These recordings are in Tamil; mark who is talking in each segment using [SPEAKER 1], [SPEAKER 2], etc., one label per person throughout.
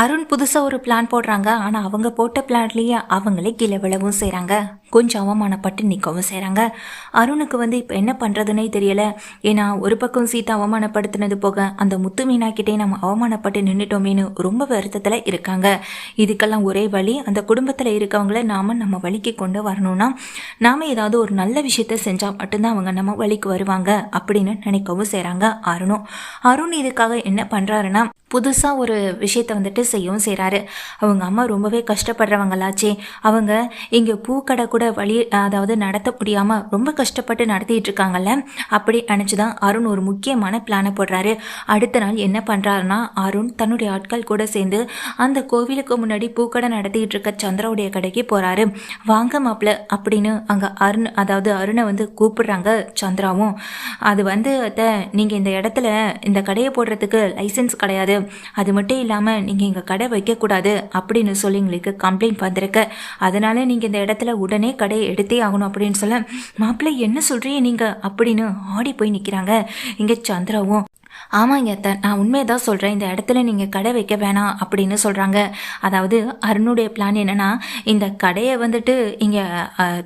[SPEAKER 1] அருண் புதுசாக ஒரு பிளான் போடுறாங்க. ஆனால் அவங்க போட்ட பிளான்லேயே அவங்களே கீழே விழவும் செய்கிறாங்க கொஞ்சம் அவமானப்பட்டு நிற்கவும் செய்கிறாங்க அருணுக்கு வந்து இப்போ என்ன பண்ணுறதுனே தெரியலை. ஏன்னா ஒரு பக்கம் சீதா அவமானப்படுத்தினது போக அந்த முத்து மீனாக்கிட்டே நம்ம அவமானப்பட்டு நின்றுட்டோமேனு ரொம்ப வருத்தத்தில் இருக்காங்க. இதுக்கெல்லாம் ஒரே வழி அந்த குடும்பத்தில் இருக்கவங்கள நாம் நம்ம வழிக்கு கொண்டு வரணும்னா நாம் ஏதாவது ஒரு நல்ல விஷயத்த செஞ்சால் மட்டும்தான் அவங்க நம்ம வழிக்கு வருவாங்க அப்படின்னு நினைக்கவும் செய்கிறாங்க அருணும். அருண் இதுக்காக என்ன பண்ணுறாருன்னா புதுசாக ஒரு விஷயத்தை வந்துட்டு செய்யவும் செய்கிறாரு அவங்க அம்மா ரொம்பவே கஷ்டப்படுறவங்களாச்சே. அவங்க இங்கே பூக்கடை கூட வழி அதாவது நடத்த முடியாமல் ரொம்ப கஷ்டப்பட்டு நடத்திட்டு இருக்காங்கல்ல? அப்படி நினச்சி தான் அருண் ஒரு முக்கியமான பிளானை போடுறாரு. அடுத்த நாள் என்ன பண்ணுறாருன்னா அருண் தன்னுடைய ஆட்கள் கூட சேர்ந்து அந்த கோவிலுக்கு முன்னாடி பூக்கடை நடத்திட்டு இருக்க சந்திராவுடைய கடைக்கு போகிறாரு வாங்க மாப்பிள்ள அப்படின்னு அங்கே அருண் அதாவது அருணை வந்து கூப்பிடுறாங்க சந்திராவும். அது வந்து நீங்கள் இந்த இடத்துல இந்த கடையை போடுறதுக்கு லைசன்ஸ் கிடையாது. அது மட்டும் இல்லாமல் நீங்கள் எங்கள் கடை வைக்கக்கூடாது அப்படின்னு சொல்லி எங்களுக்கு கம்ப்ளைண்ட் வந்திருக்கு. அதனால நீங்கள் இந்த இடத்துல உடனே கடையை எடுத்தே ஆகணும் அப்படின்னு சொல்ல மாப்பிள்ளை என்ன சொல்கிறீங்க நீங்கள் அப்படின்னு ஆடி போய் நிற்கிறாங்க இங்கே சந்திராவும் ஆமாங்க அத்தை நான் உண்மையை தான் சொல்கிறேன் இந்த இடத்துல நீங்கள் கடை வைக்க வேணாம் அப்படின்னு சொல்கிறாங்க அதாவது அருணுடைய பிளான் என்னென்னா இந்த கடையை வந்துட்டு இங்கே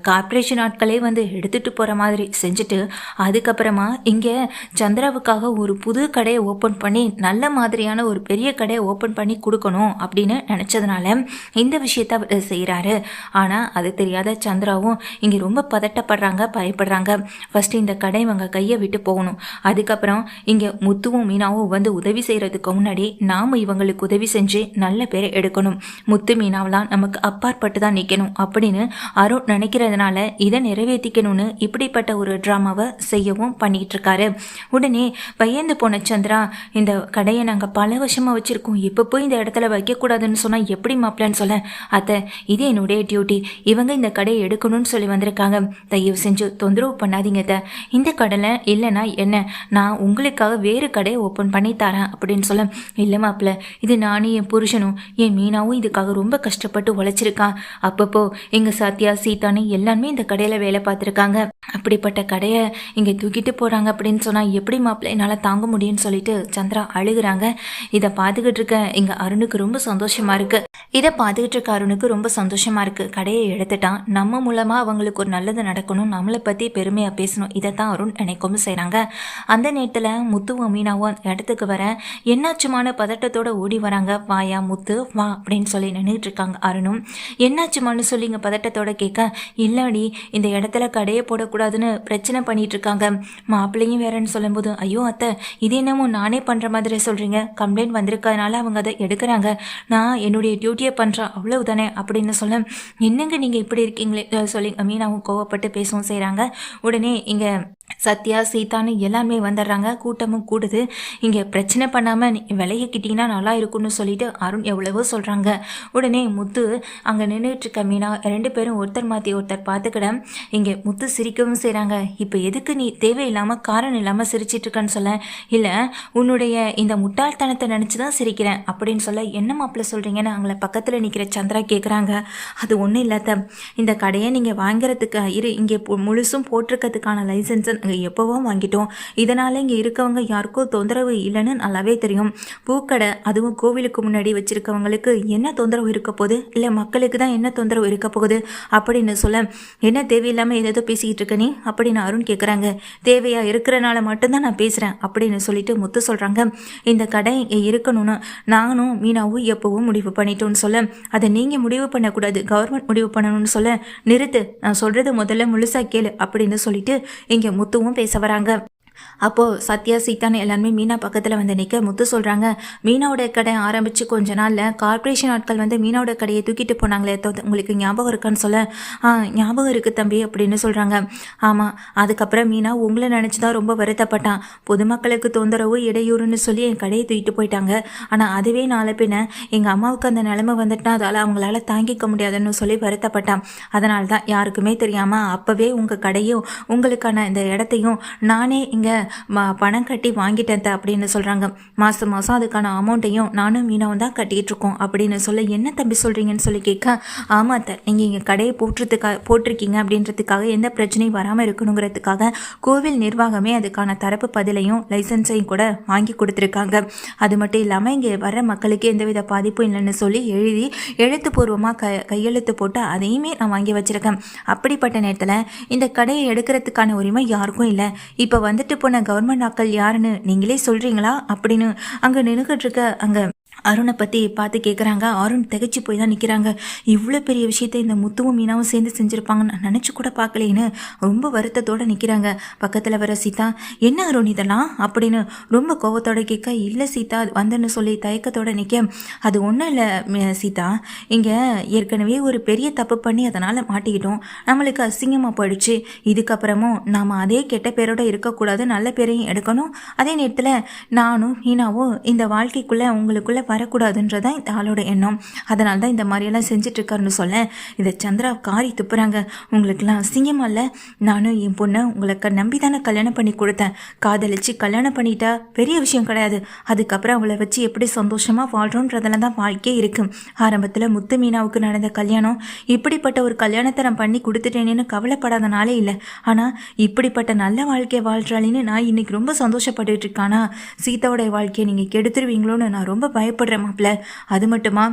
[SPEAKER 1] கார்ப்பரேஷன் ஆட்களே வந்து எடுத்துகிட்டு போகிற மாதிரி செஞ்சுட்டு அதுக்கப்புறமா இங்கே சந்திராவுக்காக ஒரு புது கடையை ஓப்பன் பண்ணி நல்ல மாதிரியான ஒரு பெரிய கடையை ஓப்பன் பண்ணி கொடுக்கணும் அப்படின்னு நினச்சதுனால இந்த விஷயத்த அவர் செய்கிறாரு ஆனால் அது தெரியாத சந்திராவும் இங்கே ரொம்ப பதட்டப்படுறாங்க பயப்படுறாங்க. ஃபஸ்ட்டு இந்த கடை இவங்க கையை விட்டு போகணும். அதுக்கப்புறம் இங்கே முத் முத்துவும் மீனாவும் வந்து உதவி செய்கிறதுக்கு முன்னாடி நாம் இவங்களுக்கு உதவி செஞ்சு நல்ல பேரை எடுக்கணும். முத்து மீனாவெலாம் நமக்கு அப்பாற்பட்டு தான் நிற்கணும் அப்படின்னு அருண் நினைக்கிறதுனால இதை நிறைவேற்றிக்கணும்னு இப்படிப்பட்ட ஒரு ட்ராமாவை செய்யவும் பண்ணிட்டு இருக்காரு உடனே பயந்து போன சந்திரா இந்த கடையை நாங்கள் பல வருஷமாக வச்சுருக்கோம். இப்போ போய் இந்த இடத்துல வைக்கக்கூடாதுன்னு சொன்னால் எப்படி மாப்பிள்ளன்னு சொல்ல? அத்தை இது என்னுடைய டியூட்டி. இவங்க இந்த கடையை எடுக்கணும்னு சொல்லி வந்திருக்காங்க. தயவு செஞ்சு தொந்தரவு பண்ணாதீங்க அத்தை. இந்த கடலை இல்லைன்னா என்ன? நான் உங்களுக்காக வேறு கடையை ஓப்பன் பண்ணி தரேன் அப்படின்னு சொல்ல இல்லை மாப்பிள்ள இது நானும் என் புருஷனும் என் மீனாவும் இதுக்காக ரொம்ப கஷ்டப்பட்டு உழைச்சிருக்கான் அப்பப்போ எங்கள் சத்யா சீதானு எல்லாருமே இந்த கடையில் வேலை பார்த்துருக்காங்க. அப்படிப்பட்ட கடையை இங்கே தூக்கிட்டு போகிறாங்க அப்படின்னு சொன்னால் எப்படி மாப்பிள்ள என்னால் தாங்க முடியும்னு சொல்லிட்டு சந்திரா அழுகுறாங்க. இதை பார்த்துக்கிட்டு இருக்க எங்கள் அருணுக்கு ரொம்ப சந்தோஷமாக இருக்குது இதை பார்த்துக்கிட்டு இருக்க அருணுக்கு ரொம்ப சந்தோஷமாக இருக்குது கடையை எடுத்துட்டான். நம்ம மூலமாக அவங்களுக்கு ஒரு நல்லது நடக்கணும். நம்மளை பற்றி பெருமையாக பேசணும். இதை தான் அருண் நினைக்கவும் செய்கிறாங்க அந்த நேரத்தில் முத்துவும் மீனாவும் இடத்துக்கு வர என்னாச்சுமான பதட்டத்தோட ஓடி வராங்க. வாயா முத்து வா அப்படின்னு சொல்லி நின்றுட்டு இருக்காங்க அருணும். என்னாச்சுமான்னு சொல்லி இங்கே பதட்டத்தோட கேட்க இல்லாடி இந்த இடத்துல கடையை போடக்கூடாதுன்னு பிரச்சனை பண்ணிட்டு இருக்காங்க. மாப்பிள்ளையும் வேறன்னு சொல்லும்போது ஐயோ அத்தை இது என்னமோ நானே பண்ணுற மாதிரி சொல்கிறீங்க கம்ப்ளைண்ட் வந்திருக்கிறதுனால அவங்க அதை எடுக்கிறாங்க. நான் என்னுடைய டியூட்டியை பண்ணுறேன் அவ்வளவுதானே அப்படின்னு சொல்ல என்னங்க நீங்கள் இப்படி இருக்கீங்களே? சொல்லி மீனாவும் கோவப்பட்டு பேசவும் செய்கிறாங்க உடனே இங்கே சத்யா சீதான்னு எல்லாமே வந்துடுறாங்க. கூட்டமும் கூடுது. இங்கே பிரச்சனை பண்ணாமல் நீ விலகிக்கிட்டீங்கன்னா நல்லா இருக்கும்னு சொல்லிட்டு அருண் எவ்வளவோ சொல்கிறாங்க உடனே முத்து அங்கே நின்றுட்டு இருக்க மீனா ரெண்டு பேரும் ஒருத்தர் மாற்றி ஒருத்தர் பார்த்துக்கிட இங்கே முத்து சிரிக்கவும் செய்கிறாங்க இப்போ எதுக்கு நீ தேவையில்லாமல் காரணம் இல்லாமல் சிரிச்சிட்ருக்கன்னு சொல்ல? இல்லை உன்னுடைய இந்த முட்டாள்தனத்தை நினச்சி தான் சிரிக்கிறேன் அப்படின்னு சொல்ல என்ன மாப்பிள்ள சொல்கிறீங்கன்னு அவங்கள பக்கத்தில் நிற்கிற சந்திரா கேட்குறாங்க அது ஒன்றும் இல்லாத இந்த கடையை நீங்கள் வாங்குறதுக்கு இரு இங்கே முழுசும் போட்டிருக்கிறதுக்கான லைசன்ஸை எப்போவோ வாங்கிட்டோம். இதனால் இங்கே இருக்கவங்க யாருக்கும் தொந்தரவு இல்லைன்னு நல்லாவே தெரியும். பூக்கடை அதுவும் கோவிலுக்கு முன்னாடி வச்சிருக்கவங்களுக்கு என்ன தொந்தரவு இருக்க போகுது? இல்லை மக்களுக்கு தான் என்ன தொந்தரவு இருக்க போகுது? அப்படின்னு சொல்ல என்ன தேவையில்லாமல் ஏதேதோ பேசிக்கிட்டு இருக்க நீ? அப்படின்னு அருண் கேட்குறாங்க தேவையா இருக்கிறனால மட்டும்தான் நான் பேசுகிறேன் அப்படின்னு சொல்லிட்டு முத்து சொல்கிறாங்க இந்த கடை இங்கே இருக்கணும்னு நானும் மீனாவும் எப்போவும் முடிவு பண்ணிட்டோன்னு சொல்ல அதை நீங்கள் முடிவு பண்ணக்கூடாது கவர்மெண்ட் முடிவு பண்ணணும்னு சொல்ல நிறுத்து நான் சொல்கிறது முதல்ல முழுசா கேளு அப்படின்னு சொல்லிட்டு இங்கே முத்துவும் பேச வராங்க. அப்போது சத்யா சீதான்னு எல்லாருமே மீனா பக்கத்தில் வந்து நிற்க முத்து சொல்கிறாங்க மீனாவோட கடை ஆரம்பித்து கொஞ்ச நாளில் கார்ப்பரேஷன் ஆட்கள் வந்து மீனாவோட கடையை தூக்கிட்டு போனாங்களே உங்களுக்கு ஞாபகம் இருக்கான்னு சொல்ல. ஆ ஞாபகம் இருக்குது தம்பி அப்படின்னு சொல்கிறாங்க ஆமாம் அதுக்கப்புறம் மீனா உங்களை நினச்சி தான் ரொம்ப வருத்தப்பட்டான் பொதுமக்களுக்கு தொந்தரவு இடையூறுன்னு சொல்லி என் கடையை தூக்கிட்டு போயிட்டாங்க. ஆனால் அதுவே நாளை பின்ன எங்கள் அம்மாவுக்கு அந்த நிலைமை வந்துட்டுனா அதால் அவங்களால தாங்கிக்க முடியாதுன்னு சொல்லி வருத்தப்பட்டான் அதனால தான் யாருக்குமே தெரியாமல் அப்போவே உங்கள் கடையும் உங்களுக்கான இந்த இடத்தையும் நானே இங்கே மா பணம் கட்டி வாங்கிட்டேன் அப்படின்னு சொல்கிறாங்க மாதம் மாதம் அதுக்கான அமௌண்ட்டையும் நானும் மீனாவும் தான் கட்டிகிட்டு இருக்கோம் அப்படின்னு சொல்ல என்ன தம்பி சொல்கிறீங்கன்னு சொல்லி கேட்க ஆமாம் தர் நீங்கள் இங்கே கடையை போட்டுறதுக்காக போட்டிருக்கீங்க அப்படின்றதுக்காக எந்த பிரச்சனையும் வராமல் இருக்கணுங்கிறதுக்காக கோவில் நிர்வாகமே அதுக்கான தரப்பு பதிலையும் லைசன்ஸையும் கூட வாங்கி கொடுத்துருக்காங்க. அது மட்டும் இல்லாமல் இங்கே வர மக்களுக்கு எந்தவித பாதிப்பும் இல்லைன்னு சொல்லி எழுதி எழுத்துப்பூர்வமாக க கையெழுத்து போட்டு அதையுமே நான் வாங்கி வச்சுருக்கேன். அப்படிப்பட்ட நேரத்தில் இந்த கடையை எடுக்கிறதுக்கான உரிமை யாருக்கும் இல்லை. இப்போ வந்துட்டு போன கவர்மெண்ட் ஆக்கள் யாருன்னு நீங்களே சொல்கிறீங்களா அப்படின்னு அங்கே நின்றுக்கிட்டு இருக்க அங்கே அருணை பற்றி பார்த்து கேட்குறாங்க அருண் திகைச்சு போய் தான் நிற்கிறாங்க இவ்வளோ பெரிய விஷயத்த இந்த முத்துவும் மீனாவும் சேர்ந்து செஞ்சுருப்பாங்கன்னு நான் நினச்சி கூட பார்க்கலேன்னு ரொம்ப வருத்தத்தோடு நிற்கிறாங்க பக்கத்தில் வர சீதா என்ன அருண் இதெல்லாம்? அப்படின்னு ரொம்ப கோவத்தோட கேட்க இல்லை சீதா வந்தேன்னு சொல்லி தயக்கத்தோட நிற்க அது ஒன்றும் இல்லை சீதா. இங்கே ஏற்கனவே ஒரு பெரிய தப்பு பண்ணி அதனால் மாட்டிக்கிட்டோம். நம்மளுக்கு அசிங்கமாக போயிடுச்சு. இதுக்கப்புறமும் நாம் அதே கெட்ட பேரோட இருக்கக்கூடாது. நல்ல பேரையும் எடுக்கணும். அதே நேரத்தில் நானும் மீனாவும் இந்த வாழ்க்கைக்குள்ளே உங்களுக்குள்ளே வரக்கூடாதுன்றதான் இந்த ஆளோட எண்ணம். அதனால தான் இந்த மாதிரியெல்லாம் செஞ்சிட்ருக்காருன்னு சொல்ல இதை சந்திரா காரி துப்புறாங்க. உங்களுக்கெல்லாம் அசிங்கமா இல்லை? நானும் என் பொண்ணை உங்களுக்கு நம்பி தானே கல்யாணம் பண்ணி கொடுத்தேன். காதலிச்சு கல்யாணம் பண்ணிட்டா பெரிய விஷயம் கிடையாது. அதுக்கப்புறம் அவளை வச்சு எப்படி சந்தோஷமாக வாழ்கிறோன்றதுல தான் வாழ்க்கையே இருக்குது ஆரம்பத்தில் முத்து மீனாவுக்கு நடந்த கல்யாணம் இப்படிப்பட்ட ஒரு கல்யாணத்தை நான் பண்ணி கொடுத்துட்டேனேன்னு கவலைப்படாதனாலே இல்லை. ஆனால் இப்படிப்பட்ட நல்ல வாழ்க்கையை வாழ்கிறாளின்னு நான் இன்னைக்கு ரொம்ப சந்தோஷப்பட்டுட்டு இருக்கானா? சீதாவோடைய வாழ்க்கையை நீங்கள் கெடுத்துருவீங்களோன்னு நான் ரொம்ப பயப்படுறேன் மாப்பிள்ள அது மட்டுமா?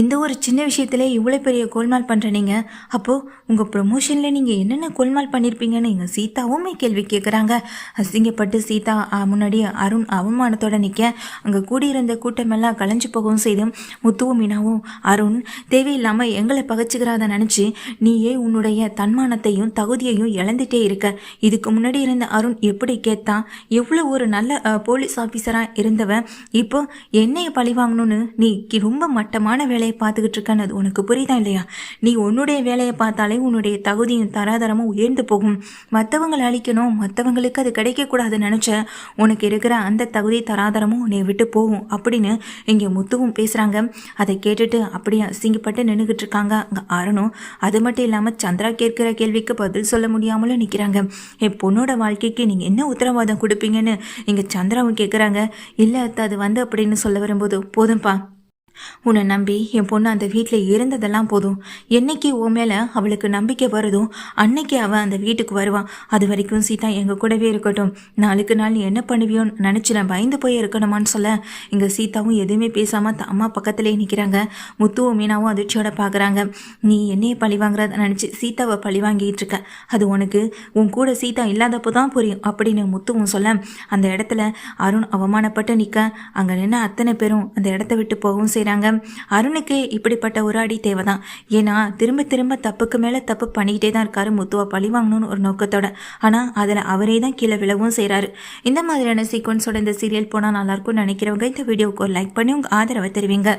[SPEAKER 1] இந்த ஒரு சின்ன விஷயத்துல இவ்வளோ பெரிய கோல்மால் பண்ணுற நீங்கள் அப்போது உங்கள் ப்ரொமோஷனில் நீங்கள் என்னென்ன கோல்மால் பண்ணியிருப்பீங்கன்னு எங்கள் சீதாவுமே கேள்வி கேட்குறாங்க அசிங்கப்பட்டு சீதா முன்னாடி அருண் அவமானத்தோட நிற்க அங்கே கூடியிருந்த கூட்டமெல்லாம் கலைஞ்சு போகவும் செய்து முத்துவும் மீனாவும் அருண் தேவையில்லாமல் எங்களை பகச்சுக்கிறாத நினச்சி நீயே உன்னுடைய தன்மானத்தையும் தகுதியையும் இழந்துட்டே இருக்க. இதுக்கு முன்னாடி இருந்த அருண் எப்படி கேட்டான் எவ்வளோ ஒரு நல்ல போலீஸ் ஆஃபீஸராக இருந்தவன். இப்போ என்னைய பழி வாங்கணும்னு நீ ரொம்ப மட்டமான வேலையை பார்த்துக்கிட்டு இருக்கன்னு அது உனக்கு புரியுதா இல்லையா? நீ உன்னுடைய வேலையை பார்த்தாலே உன்னுடைய தகுதியும் தராதரமும் உயர்ந்து போகும். மற்றவங்களை அழிக்கணும் மற்றவங்களுக்கு அது கிடைக்கக்கூடாதுன்னு நினச்ச உனக்கு இருக்கிற அந்த தகுதி தராதரமும் உன்னை விட்டு போகும் அப்படின்னு இங்கே முத்துவும் பேசுகிறாங்க அதை கேட்டுட்டு அப்படியே அசிங்கப்பட்டு நின்றுக்கிட்டு இருக்காங்க. அங்கே அருணும் அது மட்டும் இல்லாமல் சந்திரா கேட்குற கேள்விக்கு பதில் சொல்ல முடியாமலும் நிற்கிறாங்க என் பொண்ணோட வாழ்க்கைக்கு நீங்கள் என்ன உத்தரவாதம் கொடுப்பீங்கன்னு இங்கே சந்திராவும் கேட்குறாங்க இல்லை அது வந்து அப்படின்னு சொல்ல வரும்போது போதும் போதும்பா. உன்னை நம்பி என் பொண்ணு அந்த வீட்டில் இருந்ததெல்லாம் போதும். என்னைக்கு உன் மேலே அவளுக்கு நம்பிக்கை வருதோ அன்னைக்கு அவள் அந்த வீட்டுக்கு வருவான் அது வரைக்கும் சீதா எங்கள் கூடவே இருக்கட்டும். நாளுக்கு நாள் நீ என்ன பண்ணுவியோன்னு நினச்சி நான் பயந்து போய் இருக்கணுமான்னு சொல்ல. இங்கே சீதாவும் எதுவுமே பேசாமல் அம்மா பக்கத்துலேயே நிற்கிறாங்க முத்துவும் மீனாவும் அதிர்ச்சியோட பார்க்குறாங்க நீ என்னையே பழி வாங்குறத நினச்சி சீதாவை பழி வாங்கிட்டு இருக்க. அது உனக்கு உன் கூட சீதா இல்லாதப்போ தான் புரியும் அப்படின்னு முத்துவும் சொல்ல. அந்த இடத்துல அருண் அவமானப்பட்டு நிற்க அங்கே நின்று அத்தனை பேரும் அந்த இடத்த விட்டு போகவும் செய்கிறாங்க அருணுக்கு இப்படிப்பட்ட ஒரு அடி தேவைதான். ஏன்னா திரும்ப திரும்ப தப்புக்கு மேலே தப்பு பண்ணிக்கிட்டே தான் இருக்காரு முத்துவா பழி வாங்கணும்னு ஒரு நோக்கத்தோட. ஆனால் அதில் அவரே தான் கீழே விழவும் செய்கிறாரு இந்த மாதிரியான சீக்வன்ஸோட இந்த சீரியல் போனால் நல்லாயிருக்கும்னு நினைக்கிறவங்க இந்த வீடியோவுக்கு ஒரு லைக் பண்ணி உங்கள் ஆதரவை தெரிவிங்க.